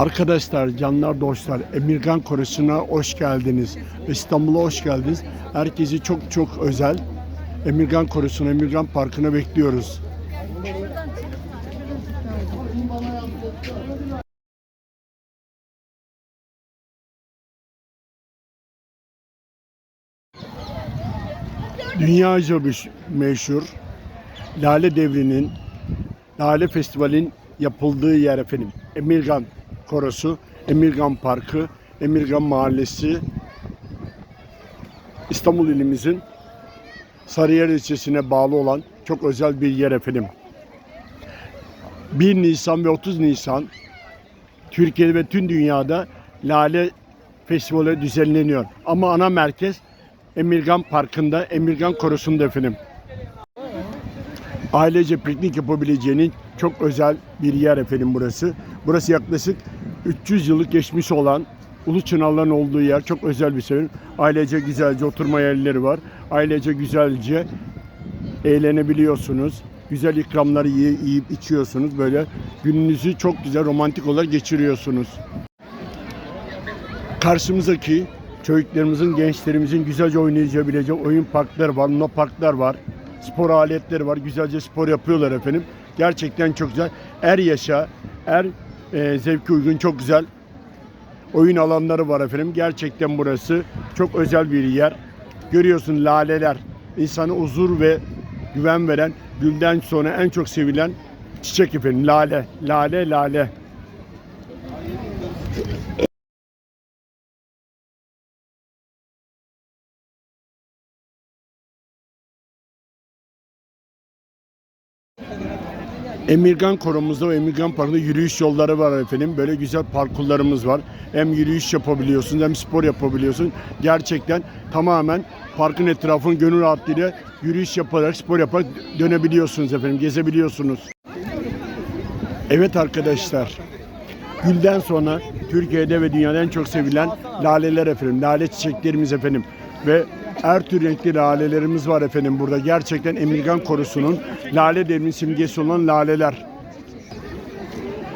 Arkadaşlar, canlar, dostlar, Emirgan Korusu'na hoş geldiniz. İstanbul'a hoş geldiniz. Herkesi çok çok özel Emirgan Korusu'na, Emirgan Parkı'na bekliyoruz. Dünyaca bir meşhur Lale Devri'nin Lale Festival'in yapıldığı yer efendim. Emirgan Korosu, Emirgan Parkı, Emirgan Mahallesi. İstanbul ilimizin Sarıyer ilçesine bağlı olan çok özel bir yer efendim. 1 Nisan ve 30 Nisan Türkiye'de ve tüm dünyada Lale Festivali düzenleniyor. Ama ana merkez Emirgan Parkı'nda, Emirgan Korosu'nda efendim. Ailece piknik yapabileceğinin çok özel bir yer efendim burası. Burası yaklaşık 300 yıllık geçmiş olan Ulu Çınarların olduğu yer. Çok özel bir şey. Ailece güzelce oturma yerleri var. Ailece güzelce eğlenebiliyorsunuz. Güzel ikramları yiy- yiyip içiyorsunuz. Böyle gününüzü çok güzel romantik olarak geçiriyorsunuz. Karşımızdaki çocuklarımızın, gençlerimizin güzelce oynayabileceği oyun parkları var, luna parklar var. Spor aletleri var. Güzelce spor yapıyorlar efendim. Gerçekten çok güzel. Er yaşa, er e, zevki uygun çok güzel oyun alanları var efendim. Gerçekten burası çok özel bir yer. Görüyorsun laleler. insana huzur ve güven veren, gülden sonra en çok sevilen çiçek efendim. Lale, lale, lale. Emirgan Korumuzda ve Emirgan Parkı'nda yürüyüş yolları var efendim. Böyle güzel parkurlarımız var. Hem yürüyüş yapabiliyorsun hem spor yapabiliyorsun. Gerçekten tamamen parkın etrafını gönül rahatlığıyla yürüyüş yaparak, spor yaparak dönebiliyorsunuz efendim, gezebiliyorsunuz. Evet arkadaşlar, gülden sonra Türkiye'de ve dünyada en çok sevilen laleler efendim. Lale çiçeklerimiz efendim. Ve her tür renkli lalelerimiz var efendim burada. Gerçekten Emirgan Korusu'nun lale devrinin simgesi olan laleler.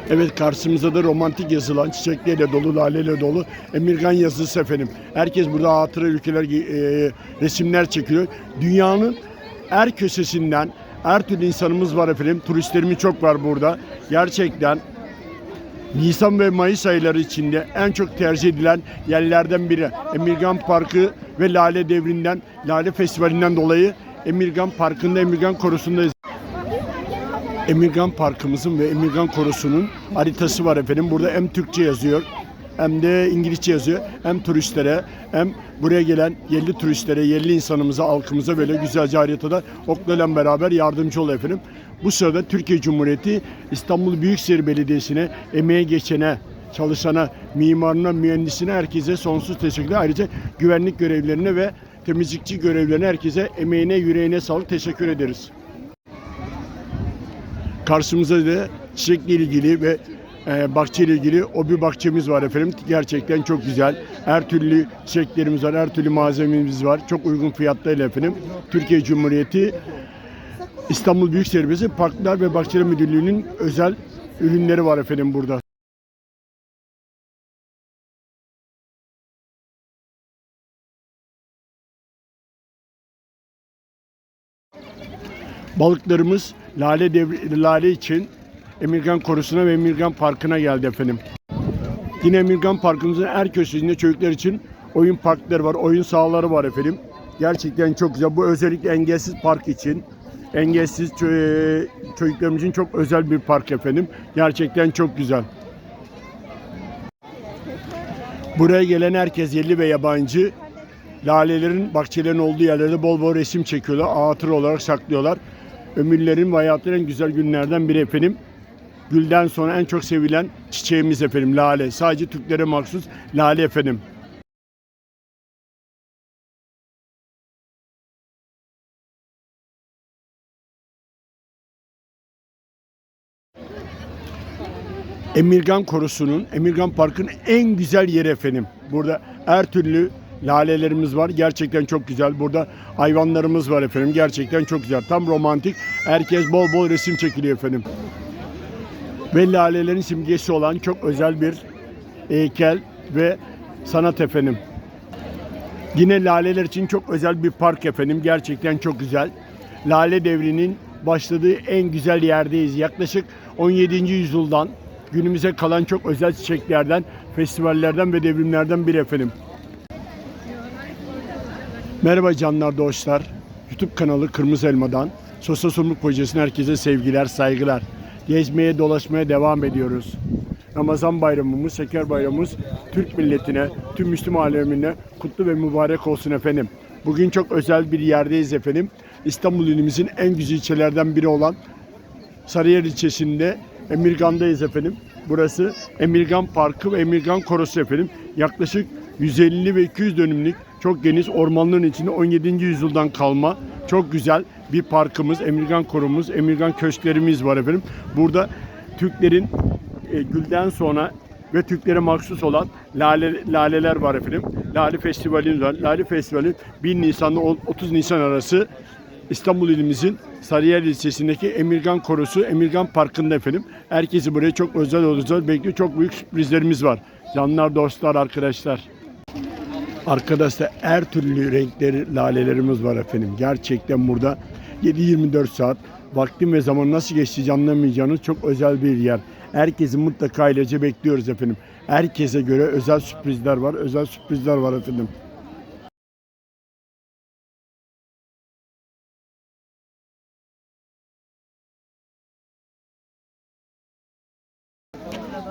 Evet karşımızda da romantik yazılan çiçeklerle dolu, laleyle dolu Emirgan yazısı efendim. Herkes burada hatıra ülkeler e, resimler çekiyor. Dünyanın her köşesinden her türlü insanımız var efendim. Turistlerimiz çok var burada. Gerçekten Nisan ve Mayıs ayları içinde en çok tercih edilen yerlerden biri. Emirgan Parkı ve Lale Devri'nden, Lale Festivali'nden dolayı Emirgan Parkı'nda, Emirgan Korusu'ndayız. Emirgan Parkımızın ve Emirgan Korusu'nun haritası var efendim. Burada hem Türkçe yazıyor hem de İngilizce yazıyor. Hem turistlere hem buraya gelen yerli turistlere, yerli insanımıza, halkımıza böyle güzelce haritada oklarla beraber yardımcı oluyor efendim. Bu sırada Türkiye Cumhuriyeti İstanbul Büyükşehir Belediyesi'ne, emeğe geçene, çalışana, mimarına, mühendisine herkese sonsuz teşekkürler. Ayrıca güvenlik görevlilerine ve temizlikçi görevlilerine herkese emeğine, yüreğine sağlık teşekkür ederiz. Karşımızda da çiçekle ilgili ve e, bahçeyle ilgili o bir bahçemiz var efendim. Gerçekten çok güzel. Her türlü çiçeklerimiz var, her türlü malzememiz var. Çok uygun fiyatlarıyla efendim. Türkiye Cumhuriyeti İstanbul Büyükşehir Belediyesi Parklar ve Bahçeler Müdürlüğü'nün özel ürünleri var efendim burada. Balıklarımız lale devri, lale için Emirgan Korusu'na ve Emirgan Parkı'na geldi efendim. Yine Emirgan Parkımızın her köşesinde çocuklar için oyun parkları var, oyun sahaları var efendim. Gerçekten çok güzel. Bu özellikle engelsiz park için. Engelsiz çö- çocuklarımız için çok özel bir park efendim. Gerçekten çok güzel. Buraya gelen herkes yerli ve yabancı lalelerin, bahçelerin olduğu yerlerde bol bol resim çekiyorlar. Hatıra olarak saklıyorlar. Ömürlerin ve hayatların en güzel günlerden biri efendim. Gülden sonra en çok sevilen çiçeğimiz efendim lale. Sadece Türklere mahsus lale efendim. Emirgan Korusu'nun, Emirgan Park'ın en güzel yeri efendim. Burada her türlü lalelerimiz var. Gerçekten çok güzel. Burada hayvanlarımız var efendim. Gerçekten çok güzel. Tam romantik. Herkes bol bol resim çekiliyor efendim. Ve lalelerin simgesi olan çok özel bir heykel ve sanat efendim. Yine laleler için çok özel bir park efendim. Gerçekten çok güzel. Lale devrinin başladığı en güzel yerdeyiz. Yaklaşık 17. yüzyıldan günümüze kalan çok özel çiçeklerden, festivallerden ve devrimlerden biri efendim. Merhaba canlar dostlar. YouTube kanalı Kırmızı Elma'dan Sosyal Sorumluluk Projesi'ne herkese sevgiler, saygılar. Gezmeye, dolaşmaya devam ediyoruz. Ramazan bayramımız, şeker bayramımız Türk milletine, tüm Müslüman alemine kutlu ve mübarek olsun efendim. Bugün çok özel bir yerdeyiz efendim. İstanbul ilimizin en güzel ilçelerden biri olan Sarıyer ilçesinde Emirgan'dayız efendim. Burası Emirgan Parkı ve Emirgan Korosu efendim. Yaklaşık 150 ve 200 dönümlük çok geniş ormanlığın içinde 17. yüzyıldan kalma çok güzel bir parkımız, Emirgan Korumuz, Emirgan Köşklerimiz var efendim. Burada Türklerin e, gülden sonra ve Türklere mahsus olan lale, laleler var efendim. Lale Festivalimiz var. Lale Festivali 1 Nisan'la 30 Nisan arası İstanbul ilimizin Sarıyer ilçesindeki Emirgan Korosu, Emirgan Parkı'nda efendim. Herkesi buraya çok özel özel bekliyor. Çok büyük sürprizlerimiz var. Canlar, dostlar, arkadaşlar. Arkadaşlar her türlü renkleri lalelerimiz var efendim. Gerçekten burada 7-24 saat vaktim ve zaman nasıl geçtiğini anlamayacağınız çok özel bir yer. Herkesi mutlaka ailece bekliyoruz efendim. Herkese göre özel sürprizler var. Özel sürprizler var efendim.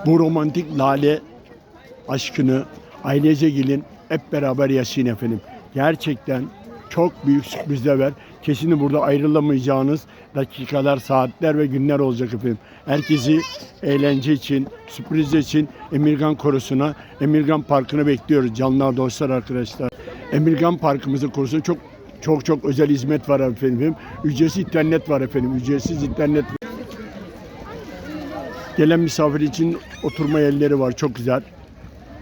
Bu romantik lale aşkını ailece gelin hep beraber yaşayın efendim. Gerçekten çok büyük sürprizler var. Kesin burada ayrılamayacağınız dakikalar, saatler ve günler olacak efendim. Herkesi eğlence için, sürpriz için Emirgan Korusu'na, Emirgan Parkı'na bekliyoruz canlar, dostlar, arkadaşlar. Emirgan Parkımızın korusunda çok çok çok özel hizmet var efendim. Ücretsiz internet var efendim. Ücretsiz internet Gelen misafir için oturma yerleri var çok güzel.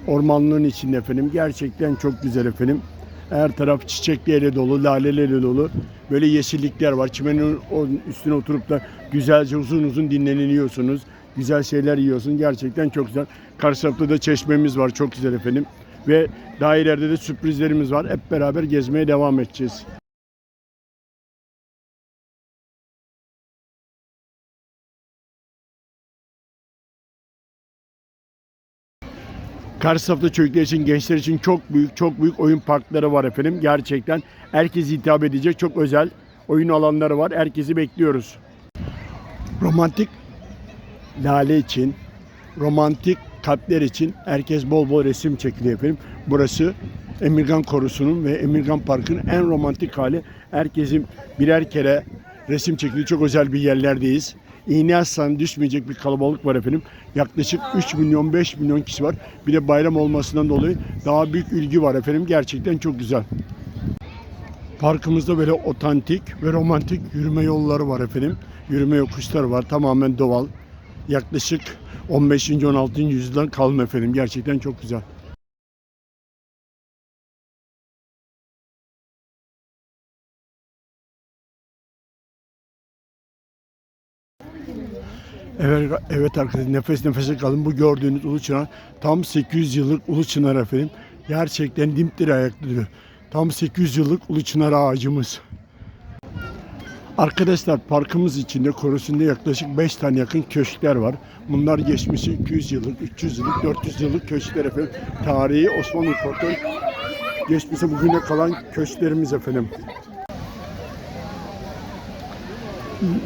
Ormanlığın içinde efendim. Gerçekten çok güzel efendim. Her taraf çiçeklerle dolu, lalelerle dolu. Böyle yeşillikler var. Çimenin üstüne oturup da güzelce uzun uzun dinleniliyorsunuz. Güzel şeyler yiyorsun. Gerçekten çok güzel. Karşı tarafta da çeşmemiz var. Çok güzel efendim. Ve daha ileride de sürprizlerimiz var. Hep beraber gezmeye devam edeceğiz. Karşı tarafta çocuklar için, gençler için çok büyük, çok büyük oyun parkları var efendim. Gerçekten herkes hitap edecek çok özel oyun alanları var. Herkesi bekliyoruz. Romantik lale için, romantik kalpler için herkes bol bol resim çekiliyor efendim. Burası Emirgan Korusu'nun ve Emirgan Park'ın en romantik hali. Herkesin birer kere resim çekiliyor. Çok özel bir yerlerdeyiz. İğne aslan düşmeyecek bir kalabalık var efendim. Yaklaşık 3 milyon 5 milyon kişi var. Bir de bayram olmasından dolayı daha büyük ilgi var efendim. Gerçekten çok güzel. Parkımızda böyle otantik ve romantik yürüme yolları var efendim. Yürüme yokuşları var. Tamamen doğal. Yaklaşık 15. 16. yüzyıldan kalma efendim. Gerçekten çok güzel. Evet, evet arkadaşlar nefes nefese kalın. Bu gördüğünüz Ulu Çınar tam 800 yıllık Ulu Çınar efendim. Gerçekten dimdir ayakta duruyor. Tam 800 yıllık Ulu Çınar ağacımız. Arkadaşlar parkımız içinde korusunda yaklaşık 5 tane yakın köşkler var. Bunlar geçmişi 200 yıllık, 300 yıllık, 400 yıllık köşkler efendim. Tarihi Osmanlı İmparatorluğu geçmişe bugüne kalan köşklerimiz efendim.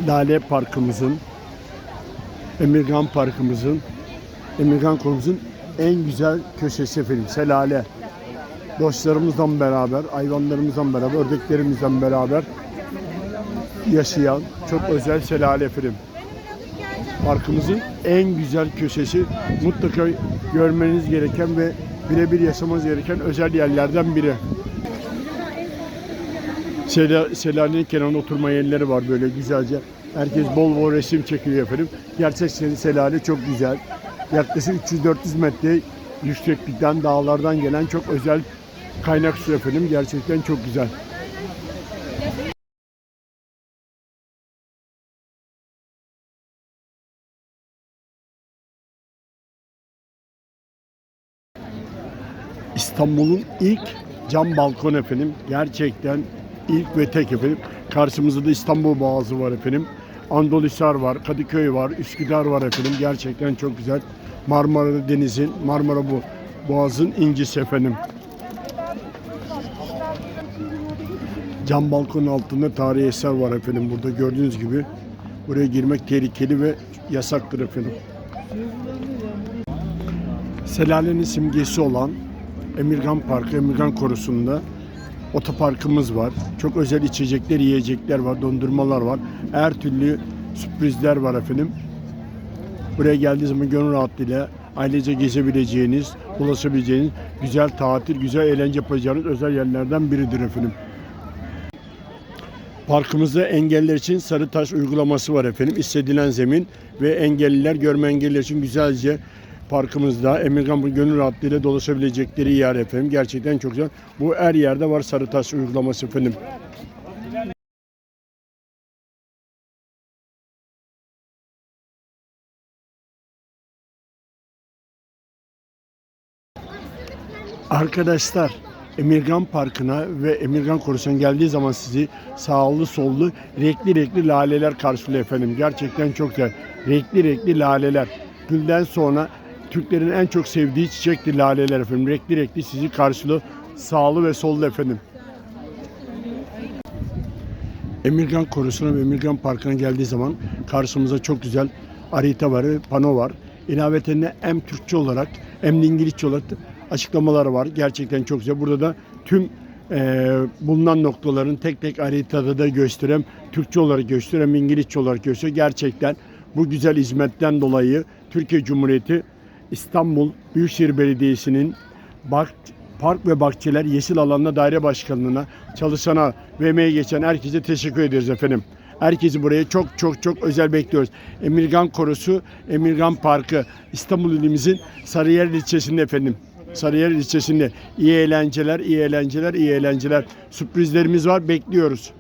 Lale Parkımızın Emirgan Parkımızın, Emirgan konumuzun en güzel köşesi efendim. Selale. Dostlarımızla beraber, hayvanlarımızla beraber, ördeklerimizle beraber yaşayan çok özel Selale efendim. Parkımızın en güzel köşesi mutlaka görmeniz gereken ve birebir yaşamanız gereken özel yerlerden biri. Sela, Selanik'in kenarında oturma yerleri var böyle güzelce. Herkes bol bol resim çekiliyor efendim. Gerçek Selale çok güzel. Yaklaşık 300-400 metre yükseklikten dağlardan gelen çok özel kaynak su efendim. Gerçekten çok güzel. İstanbul'un ilk cam balkon efendim. Gerçekten ilk ve tek efendim. Karşımızda da İstanbul Boğazı var efendim. Anadoluhisar var, Kadıköy var, Üsküdar var efendim. Gerçekten çok güzel. Marmara Deniz'in, Marmara bu Boğaz'ın incisi efendim. Cam balkonun altında tarihi eser var efendim. Burada gördüğünüz gibi buraya girmek tehlikeli ve yasaktır efendim. Selale'nin simgesi olan Emirgan Parkı, Emirgan Korusu'nda otoparkımız var. Çok özel içecekler, yiyecekler var, dondurmalar var. Her türlü sürprizler var efendim. Buraya geldiği zaman gönül rahatlığıyla ailece gezebileceğiniz, ulaşabileceğiniz güzel tatil, güzel eğlence yapacağınız özel yerlerden biridir efendim. Parkımızda engelliler için sarı taş uygulaması var efendim. İstedilen zemin ve engelliler, görme engelliler için güzelce parkımızda Emirgan gönül rahatlığıyla dolaşabilecekleri yer efendim. Gerçekten çok güzel. Bu her yerde var sarı taş uygulaması efendim. Arkadaşlar Emirgan Parkı'na ve Emirgan Korusu'na geldiği zaman sizi sağlı sollu renkli renkli laleler karşılıyor efendim. Gerçekten çok güzel. Renkli renkli laleler. Gülden sonra Türklerin en çok sevdiği çiçektir laleler efendim. Renkli renkli sizi karşılıyor. Sağlı ve sollu efendim. Emirgan Korusu'na ve Emirgan Parkı'na geldiği zaman karşımıza çok güzel harita var, pano var. İlaveten de hem Türkçe olarak hem de İngilizce olarak açıklamalar var. Gerçekten çok güzel. Burada da tüm e, bulunan noktaların tek tek haritada da gösteren, Türkçe olarak gösteren, İngilizce olarak gösteriyor. Gerçekten bu güzel hizmetten dolayı Türkiye Cumhuriyeti İstanbul Büyükşehir Belediyesi'nin Bak, Park ve Bahçeler Yeşil Alanla Daire Başkanlığı'na, çalışana ve emeği geçen herkese teşekkür ederiz efendim. Herkesi buraya çok çok çok özel bekliyoruz. Emirgan Korusu, Emirgan Parkı, İstanbul ilimizin Sarıyer ilçesinde efendim. Sarıyer ilçesinde iyi eğlenceler, iyi eğlenceler, iyi eğlenceler. Sürprizlerimiz var, bekliyoruz.